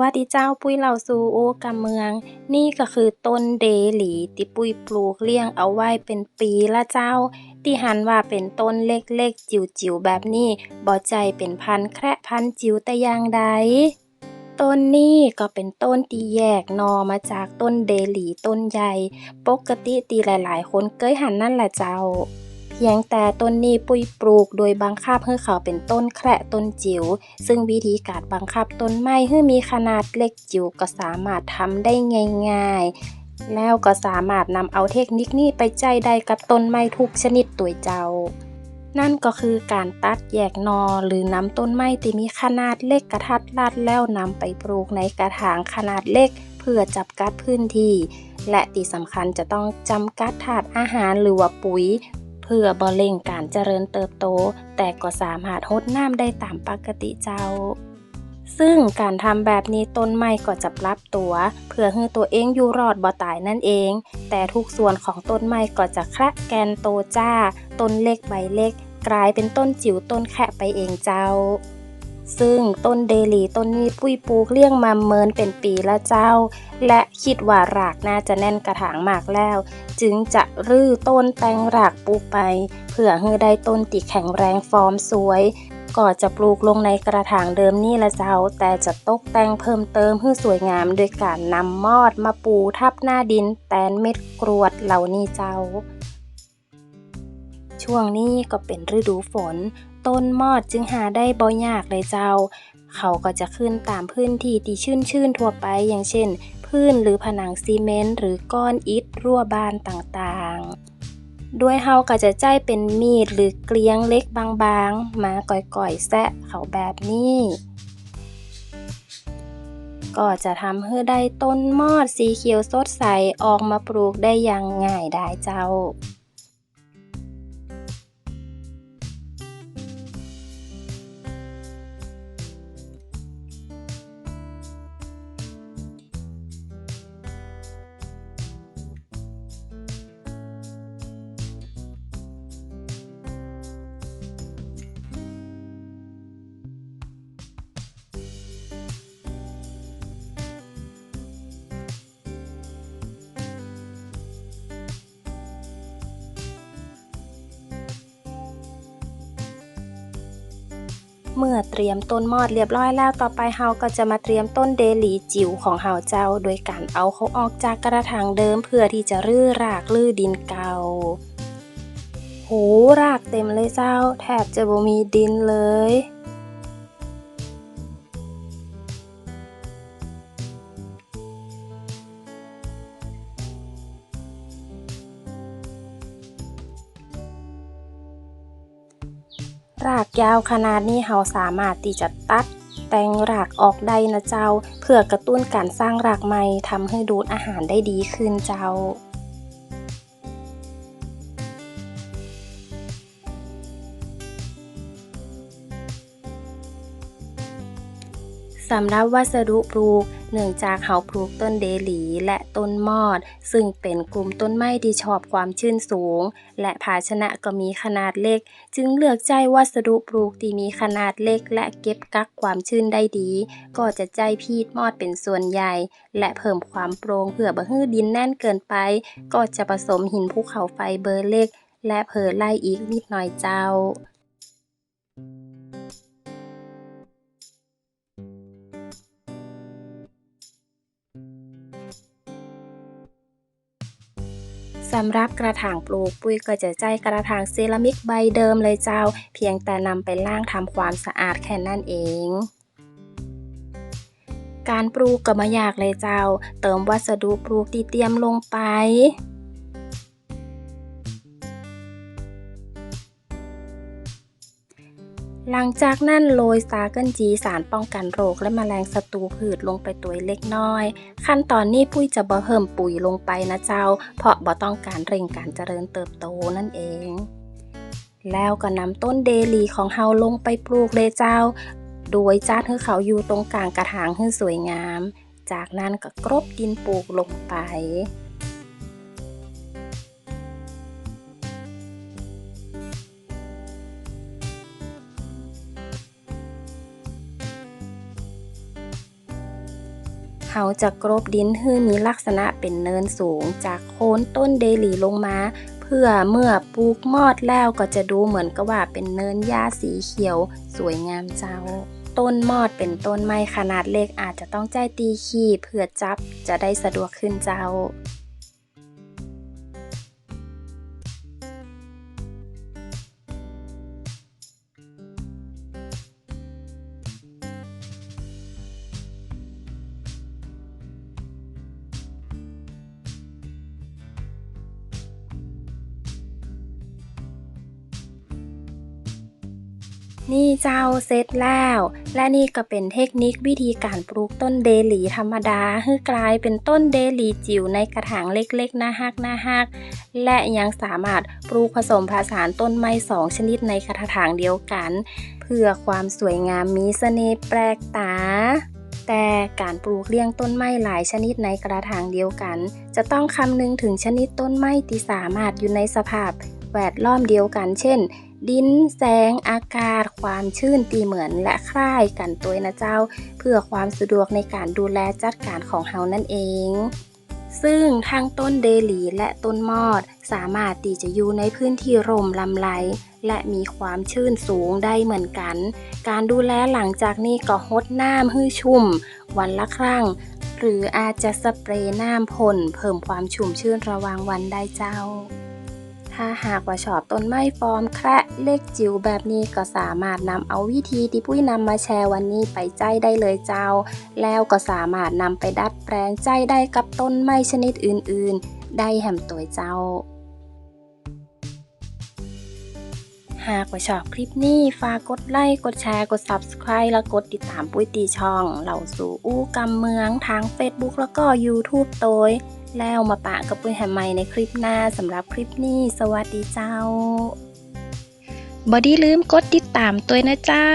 วัสดีเจ้าปุ้ยเหล่าซูโอกำเมือง นี่ก็คือต้นเดหลีที่ปุ้ยปลูกเลี้ยงเอาไว้เป็นปีละเจ้า ที่หันว่าเป็นต้นเล็กๆ จิ๋วๆ แบบนี้บ่ใจเป็นพันแคระพันจิ๋วแต่อย่างใดต้นนี้ก็เป็นต้นที่แยกนอมาจากต้นเดหลีต้นใหญ่ ปกติตีหลายๆ คนเคยหันนั่นแหละเจ้า ยงแต่ต้นนี้ปุยปลูก โดยบังคับให้เขาเป็นต้นแคระต้นจิ๋ว ซึ่งวิธีการบังคับต้นไม้ให้มีขนาดเล็กจิ๋วก็สามารถทำได้ง่าย ๆ แล้วก็สามารถนำเอาเทคนิคนี้ไปใจได้กับต้นไม้ทุกชนิดตัวเจ้านั่นก็คือการตัดแยกนอหรือนำต้นไม้ที่มีขนาดเล็กกระทัดรัดแล้วนำไปปลูกในกระถางขนาดเล็ก เพื่อจับกัดพื้นที่ และที่สำคัญจะต้องจำกัดถาดอาหารหรือว่าปุ๋ย พื่อบ่เล่งการเจริญเติบโต แต่ก็สามารถหดน้ำได้ตามปกติเจ้า ซึ่งการทำแบบนี้ต้นไม้ก็จะปรับตัว เพื่อให้ตัวเองอยู่รอดบ่ตายนั่นเอง แต่ทุกส่วนของต้นไม้ก็จะแคระแกนโตจ้า ต้นเล็กใบเล็ก กลายเป็นต้นจิ๋วต้นแคะไปเองเจ้า ซึ่งต้นเดลีต้นนี้ปุ้ยปลูกเลี้ยงมาเมินเป็นปีละเจ้า และคิดว่ารากน่าจะแน่นกระถางมากแล้ว จึงจะรื้อต้นแตงรากปลูกไป เพื่อให้ได้ต้นติแข็งแรงฟอร์มสวย ก็จะปลูกลงในกระถางเดิมนี่ละเจ้า แต่จะตกแต่งเพิ่มเติมให้สวยงาม โดยการนำมอดมาปูทับหน้าดินแตนเม็ดกรวดเหล่านี้เจ้าช่วงนี้ก็เป็นฤดูฝน ต้นมอดจึงหาได้บ่ยากเลยเจ้า เขาก็จะขึ้นตามพื้นที่ที่ชื้นๆทั่วไปอย่างเช่น พื้นหรือผนังซีเมนต์หรือก้อนอิฐรั่วบานต่างๆ ด้วยเฮาก็จะใจเป็นมีดหรือเกลียงเล็กบางๆ มาก่อยๆ แซะเขาแบบนี้ก็จะทำให้ได้ต้นมอดสีเขียวสดใสออกมาปลูกได้อย่างง่ายได้เจ้า เมื่อเตรียมต้นมอดเรียบร้อยแล้วต่อไปเฮาก็จะมาเตรียมต้นเดลีจิ๋วของเฮาเจ้า โดยการเอาเขาออกจากกระถางเดิมเพื่อที่จะรื้อรากลื้อดินเก่า โหรากเต็มเลยเจ้า แทบจะบ่มีดินเลย รากยาวขนาดนี้เราสามารถที่จะตัดแต่งรากออกได้นะเจ้า เพื่อกระตุ้นการสร้างรากใหม่ทำให้ดูดอาหารได้ดีขึ้นเจ้า สำหรับวัสดุปลูก เนื่องจากเขาปลูกต้นเดหลีและต้นมอด ซึ่งเป็นกลุ่มต้นไม้ที่ชอบความชื้นสูง และภาชนะก็มีขนาดเล็ก จึงเลือกใจวัสดุปลูกที่มีขนาดเล็ก และเก็บกักความชื้นได้ดี ก็จะใจพีดมอดเป็นส่วนใหญ่ และเพิ่มความโปร่งเพื่อบ่ให้ดินแน่นเกินไป ก็จะผสมหินภูเขาไฟเบอร์เล็ก และเพอไล่อีกนิดหน่อยเจ้า สำหรับกระถางปลูกปุ้ยก็จะใจกระถางเซรามิกใบเดิมเลยเจ้า เพียงแต่นำไปล้างทำความสะอาดแค่นั่นเอง การปลูกก็ไม่ยากเลยเจ้า เติมวัสดุปลูกที่เตรียมลงไป หลังจากนั้นโรยสาเกิลจีสารป้องกันโรคและแมลงศัตรูพืชลงไปตัวเล็กน้อย ขั้นตอนนี้ปุ้ยจะบ่เพิ่มปุ๋ยลงไปนะเจ้า เพราะบ่ต้องการเร่งการเจริญเติบโตนั่นเอง แล้วก็นำต้นเดลีของเฮาลงไปปลูกเลยเจ้า โดยจัดให้เขาอยู่ตรงกลางกระถางให้สวยงาม จากนั้นก็กรบดินปลูกลงไป เขาจะกรบดินให้มีลักษณะเป็นเนินสูง จากโคนต้นเดลีลงมา เพื่อเมื่อปลูกมอดแล้วก็จะดูเหมือนกับว่าเป็นเนินหญ้าสีเขียว สวยงามเจ้า ต้นมอดเป็นต้นไม้ขนาดเล็กอาจจะต้องใจตีขี้เพื่อจับจะได้สะดวกขึ้นเจ้า นี่เจ้าเสร็จแล้ว และนี่ก็เป็นเทคนิควิธีการปลูกต้นเดลีธรรมดาให้กลายเป็นต้นเดลีจิ๋วในกระถางเล็กๆน่าฮักน่าฮัก และยังสามารถปลูกผสมผสานต้นไม้สองชนิดในกระถางเดียวกัน เพื่อความสวยงามมีเสน่ห์แปลกตาแต่การปลูกเลี้ยงต้นไม้หลายชนิดในกระถางเดียวกัน จะต้องคำนึงถึงชนิดต้นไม้ที่สามารถอยู่ในสภาพ แวดล้อมเดียวกัน เช่น ดิน แสง อากาศ ความชื้นตีเหมือนและคล้ายกันตัวนะเจ้า เพื่อความสะดวกในการดูแลจัดการของเฮานั่นเอง ซึ่งทั้งต้นเดลีและต้นมอด สามารถที่จะอยู่ในพื้นที่ร่มลำไรและมีความชื้นสูงได้เหมือนกัน การดูแลหลังจากนี้ก็ฮดน้ำให้ชุ่ม วันละครั้ง หรืออาจจะสเปรย์น้ำพ่นเพิ่มความชุ่มชื้นระหว่างวันได้เจ้า ถ้าหากว่าชอบต้นไม้ฟอร์มแคระเล็กจิ๋วแบบนี้ก็สามารถนำเอาวิธีที่ปุ้ยนำมาแชร์วันนี้ไปใจได้เลยเจ้า แล้วก็สามารถนำไปดัดแปลงใจได้กับต้นไม้ชนิดอื่นๆ ได้แหมตัวเจ้า หากว่าชอบคลิปนี้ฝากกดไลค์กดแชร์กด Subscribe และกดติดตามปุ้ยตีช่อง เหล่าสู่อู้กำเมืองทาง Facebook แล้วก็ YouTube โดย แล้วมาปะกับปุ้ยแฮมใหม่ในคลิปหน้าสำหรับคลิปนี้ สวัสดีเจ้าบอดี้ลืมกดติดตามตัวนะเจ้า